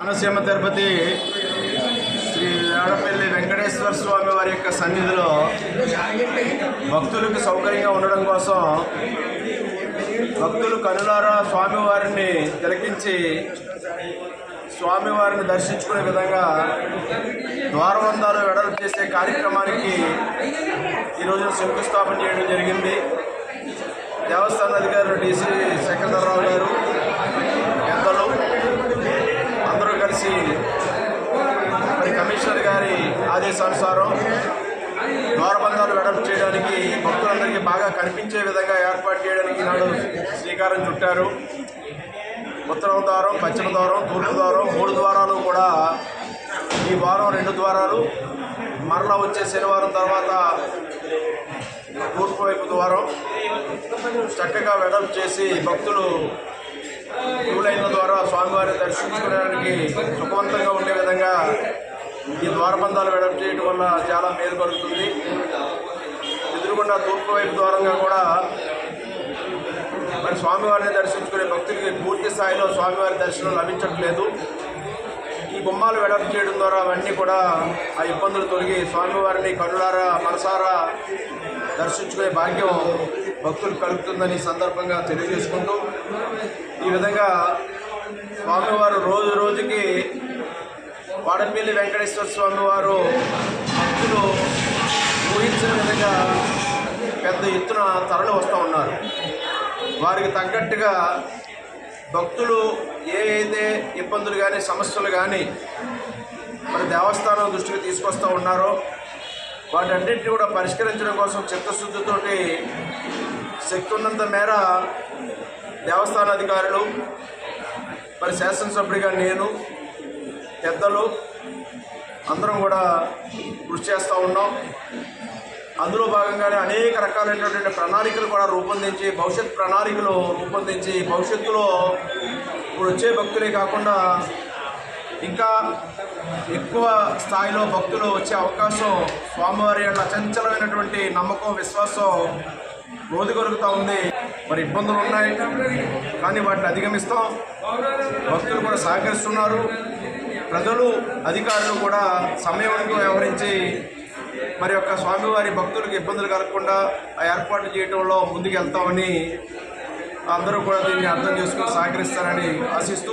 అనసీమ తిరుపతి శ్రీ వేడపల్లి వెంకటేశ్వర స్వామి వారి యొక్క సన్నిధిలో భక్తులకు సౌకర్యంగా ఉండడం కోసం భక్తులు కనులారా స్వామివారిని తిలకించి స్వామివారిని దర్శించుకునే విధంగా ద్వారబంధాలు వెడల్పు చేసే కార్యక్రమానికి ఈరోజు శంకుస్థాపన చేయడం జరిగింది. దేవస్థాన అధికారులు డీసీ ఆదేశానుసారం ద్వారబంధాలు వెడల్పు చేయడానికి భక్తులందరికీ బాగా కనిపించే విధంగా ఏర్పాటు చేయడానికి నాడు శ్రీకారం చుట్టారు. ఉత్తర ద్వారం పశ్చిమ ద్వారం తూర్పు ద్వారం మూడు ద్వారాలు కూడా ఈ వారం రెండు ద్వారాలు. మరలా వచ్చే శనివారం తర్వాత తూర్పు వైపు ద్వారం. చక్కగా వెడల్పు చేసి భక్తులు క్యూ లైన్ల ద్వారా స్వామివారిని దర్శించుకోవడానికి సుఖవంతంగా ఉండే విధంగా ఈ ద్వారబంధాలు వెడల్పు చేయడం వల్ల చాలా మేలు కలుగుతుంది. ఎదురుకుండా తూర్పు వైపు ద్వారంగా కూడా మరి స్వామివారిని దర్శించుకునే భక్తులకి పూర్తి స్థాయిలో స్వామివారి దర్శనం లభించట్లేదు. ఈ బొమ్మలు వెడప్ చేయడం ద్వారా అవన్నీ కూడా ఆ ఇబ్బందులు తొలగి స్వామివారిని కనులారా మనసారా దర్శించుకునే భాగ్యం భక్తులు కలుగుతుందని సందర్భంగా తెలియజేసుకుంటూ ఈ విధంగా స్వామివారు రోజు రోజుకి వాడపల్లి వెంకటేశ్వర స్వామి వారు భక్తులు ఊహించిన విధంగా పెద్ద ఎత్తున తరలి వస్తూ ఉన్నారు. వారికి తగ్గట్టుగా భక్తులు ఏ అయితే ఇబ్బందులు కానీ సమస్యలు కానీ మరి దేవస్థానం దృష్టికి తీసుకొస్తూ ఉన్నారో వాటన్నింటినీ కూడా పరిష్కరించడం కోసం చిత్తశుద్ధితోటి శక్తి ఉన్నంత మేర దేవస్థాన అధికారులు మరి శాసనసభ్యుడిగా నేను పెద్దలు అందరం కూడా కృషి చేస్తూ ఉన్నాం. అందులో భాగంగానే అనేక రకాలైనటువంటి ప్రణాళికలు కూడా రూపొందించి భవిష్యత్ ప్రణాళికలు రూపొందించి భవిష్యత్తులో ఇప్పుడు వచ్చే భక్తులే కాకుండా ఇంకా ఎక్కువ స్థాయిలో భక్తులు వచ్చే అవకాశం స్వామివారి యొక్క అచంచలమైనటువంటి నమ్మకం విశ్వాసం రోజు కలుగుతూ ఉంది. మరి ఇబ్బందులు ఉన్నాయి కానీ వాటిని అధిగమిస్తాం. భక్తులు కూడా సహకరిస్తున్నారు. ప్రజలు అధికారులు కూడా సమయంతో వ్యవహరించి మరి యొక్క స్వామివారి భక్తులకు ఇబ్బందులు కలగకుండా ఆ ఏర్పాట్లు చేయడంలో ముందుకు వెళ్తామని అందరూ కూడా దీన్ని అర్థం చేసుకుని సహకరిస్తారని ఆశిస్తూ